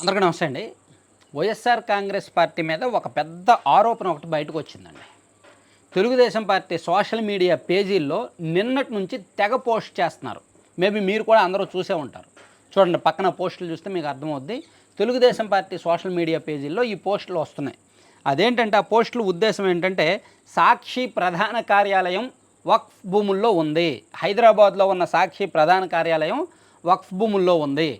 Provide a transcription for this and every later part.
అందరికీ నమస్తే అండి. వైఎస్ఆర్ కాంగ్రెస్ పార్టీ మీద ఒక పెద్ద ఆరోపణ ఒకటి బయటకు వచ్చిందండి. తెలుగుదేశం పార్టీ సోషల్ మీడియా పేజీల్లో నిన్నటి నుంచి తెగ పోస్ట్ చేస్తున్నారు. మేబీ మీరు కూడా అందరూ చూసే ఉంటారు. చూడండి పక్కన పోస్టులు చూస్తే మీకు అర్థమవుద్ది. తెలుగుదేశం పార్టీ సోషల్ మీడియా పేజీల్లో ఈ పోస్టులు వస్తున్నాయి. అదేంటంటే ఆ పోస్టుల ఉద్దేశం ఏంటంటే సాక్షి ప్రధాన కార్యాలయం వక్ఫ్ భూముల్లో ఉంది. హైదరాబాద్లో ఉన్న సాక్షి ప్రధాన కార్యాలయం వక్ఫ్ భూముల్లో ఉంది.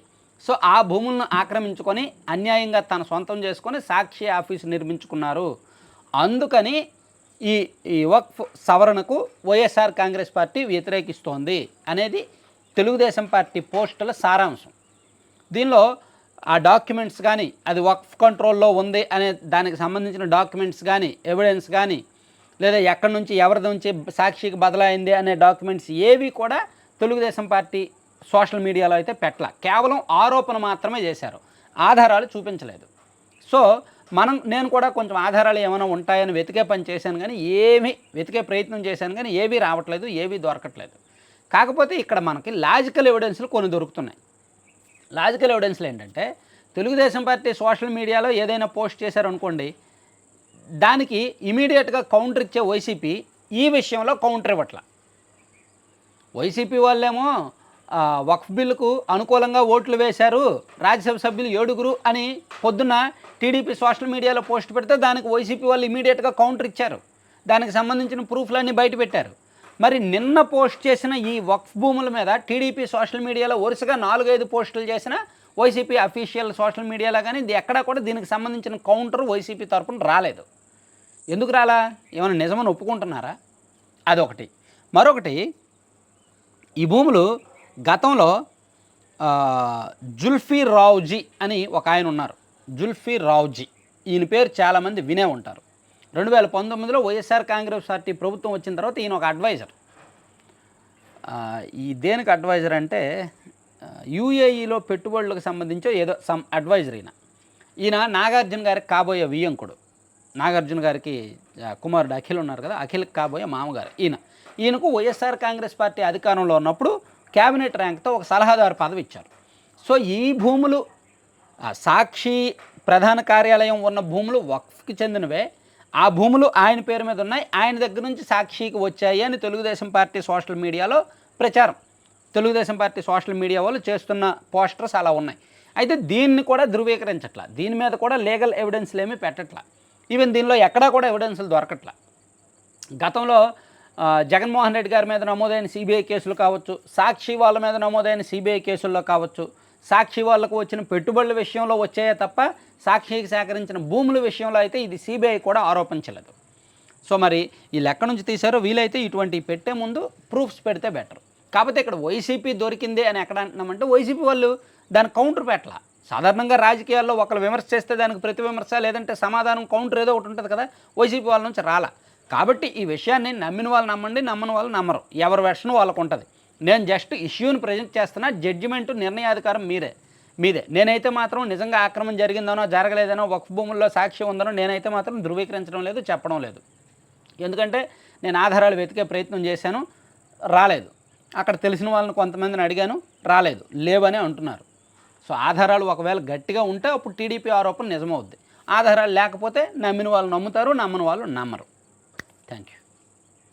సో ఆ భూములను ఆక్రమించుకొని అన్యాయంగా తన సొంతం చేసుకొని సాక్షి ఆఫీసు నిర్మించుకున్నారు. అందుకని ఈ ఈ వక్ఫ్ సవరణకు వైఎస్ఆర్ కాంగ్రెస్ పార్టీ వ్యతిరేకిస్తోంది అనేది తెలుగుదేశం పార్టీ పోస్టుల సారాంశం. దీనిలో ఆ డాక్యుమెంట్స్ కానీ అది వక్ఫ్ కంట్రోల్లో ఉంది అనే దానికి సంబంధించిన డాక్యుమెంట్స్ కానీ ఎవిడెన్స్ కానీ లేదా ఎక్కడి నుంచి ఎవరి నుంచి సాక్షికి బదలైంది అనే డాక్యుమెంట్స్ ఏవి కూడా తెలుగుదేశం పార్టీ సోషల్ మీడియాలో అయితే పెట్టల. కేవలం ఆరోపణ మాత్రమే చేశారు. ఆధారాలు చూపించలేదు. సో మనం నేను కూడా కొంచెం ఆధారాలు ఏమైనా ఉంటాయని వెతికే పని చేశాను కానీ ఏమీ వెతికే ప్రయత్నం చేశాను కానీ ఏవీ రావట్లేదు ఏవీ దొరకట్లేదు. కాకపోతే ఇక్కడ మనకి లాజికల్ ఎవిడెన్స్లు కొన్ని దొరుకుతున్నాయి. లాజికల్ ఎవిడెన్స్లు ఏంటంటే తెలుగుదేశం పార్టీ సోషల్ మీడియాలో ఏదైనా పోస్ట్ చేశారనుకోండి దానికి ఇమీడియట్గా కౌంటర్ ఇచ్చే వైసీపీ ఈ విషయంలో కౌంటర్ ఇవ్వట్ల. వైసీపీ వాళ్ళేమో వక్ఫ్ బిల్లుకు అనుకూలంగా ఓట్లు వేశారు రాజ్యసభ సభ్యులు ఏడుగురు అని పొద్దున్న టీడీపీ సోషల్ మీడియాలో పోస్ట్ పెడితే దానికి వైసీపీ వాళ్ళు ఇమీడియట్గా కౌంటర్ ఇచ్చారు. దానికి సంబంధించిన ప్రూఫ్లన్నీ బయట పెట్టారు. మరి నిన్న పోస్ట్ చేసిన ఈ వక్ఫ్ భూముల మీద టీడీపీ సోషల్ మీడియాలో వరుసగా నాలుగైదు పోస్టులు చేసిన వైసీపీ అఫీషియల్ సోషల్ మీడియాలో కానీ ఇది ఎక్కడా కూడా దీనికి సంబంధించిన కౌంటర్ వైసీపీ తరపున రాలేదు. ఎందుకు రాలా? ఏమైనా నిజమని ఒప్పుకుంటున్నారా? అదొకటి. మరొకటి ఈ భూములు గతంలో జుల్ఫీ రావుజీ అని ఒక ఆయన ఉన్నారు. జుల్ఫీ రావుజీ. ఈయన పేరు చాలామంది వినే ఉంటారు. రెండు వేల పంతొమ్మిదిలో వైఎస్ఆర్ కాంగ్రెస్ పార్టీ ప్రభుత్వం వచ్చిన తర్వాత ఈయన ఒక అడ్వైజర్. ఈ దేనికి అడ్వైజర్ అంటే యూఏఈలో పెట్టుబడులకు సంబంధించి ఏదో సమ్ అడ్వైజర్ ఈయన. ఈయన నాగార్జున గారికి కాబోయే వియ్యంకుడు. నాగార్జున గారికి కుమారుడు అఖిల్ ఉన్నారు కదా అఖిల్కి కాబోయే మామగారు ఈయన. ఈయనకు వైఎస్ఆర్ కాంగ్రెస్ పార్టీ అధికారంలో ఉన్నప్పుడు క్యాబినెట్ ర్యాంక్తో ఒక సలహాదారు పదవి ఇచ్చారు సో ఈ భూములు సాక్షి ప్రధాన కార్యాలయం ఉన్న భూములు వక్ఫ్కి చెందినవే. ఆ భూములు ఆయన పేరు మీద ఉన్నాయి. ఆయన దగ్గర నుంచి సాక్షికి వచ్చాయి అని తెలుగుదేశం పార్టీ సోషల్ మీడియాలో ప్రచారం. తెలుగుదేశం పార్టీ సోషల్ మీడియా వాళ్ళు చేస్తున్న పోస్టర్స్ అలా ఉన్నాయి. అయితే దీన్ని కూడా ధృవీకరించట్లా. దీని మీద కూడా లీగల్ ఎవిడెన్స్లు ఏమీ పెట్టట్లా. ఈవెన్ దీనిలో ఎక్కడా కూడా ఎవిడెన్స్లు దొరకట్లా. గతంలో జగన్మోహన్ రెడ్డి గారి మీద నమోదైన సిబిఐ కేసులు కావచ్చు సాక్షి వాళ్ళ మీద నమోదైన సిబిఐ కేసుల్లో కావచ్చు సాక్షి వాళ్ళకు వచ్చిన పెట్టుబడుల విషయంలో వచ్చాయే తప్ప సాక్షికి సేకరించిన భూముల విషయంలో అయితే ఇది సిబిఐ కూడా ఆరోపించలేదు. సో మరి ఈ లెక్క నుంచి తీశారో వీలైతే ఇటువంటి పెట్టే ముందు ప్రూఫ్స్ పెడితే బెటర్. కాకపోతే ఇక్కడ వైసీపీ దొరికింది అని ఎక్కడ అంటున్నామంటే వైసీపీ వాళ్ళు దాని కౌంటర్ పెట్టాల. సాధారణంగా రాజకీయాల్లో ఒకరు విమర్శ చేస్తే దానికి ప్రతి విమర్శ లేదంటే సమాధానం కౌంటర్ ఏదో ఒకటి ఉంటుంది కదా వైసీపీ వాళ్ళ నుంచి రాలా. కాబట్టి ఈ విషయాన్ని నమ్మిన వాళ్ళు నమ్మండి నమ్మని వాళ్ళు నమ్మరు. ఎవరి వెర్షన్ వాళ్ళకు ఉంటుంది నేను జస్ట్ ఇష్యూని ప్రజెంట్ చేస్తున్నా జడ్జిమెంట్ నిర్ణయాధికారం మీరే మీదే. నేనైతే మాత్రం నిజంగా ఆక్రమణ జరిగిందనో జరగలేదనో ఒక భూముల్లో సాక్షి ఉందనో నేనైతే మాత్రం ధృవీకరించడం లేదు చెప్పడం లేదు. ఎందుకంటే నేను ఆధారాలు వెతికే ప్రయత్నం చేశాను రాలేదు. అక్కడ తెలిసిన వాళ్ళని కొంతమందిని అడిగాను రాలేదు. లేవని అంటున్నారు. సో ఆధారాలు ఒకవేళ గట్టిగా ఉంటే అప్పుడు టీడీపీ ఆరోపణ నిజమవుద్ది. ఆధారాలు లేకపోతే నమ్మిన వాళ్ళు నమ్ముతారు నమ్మని వాళ్ళు నమ్మరు. Thank you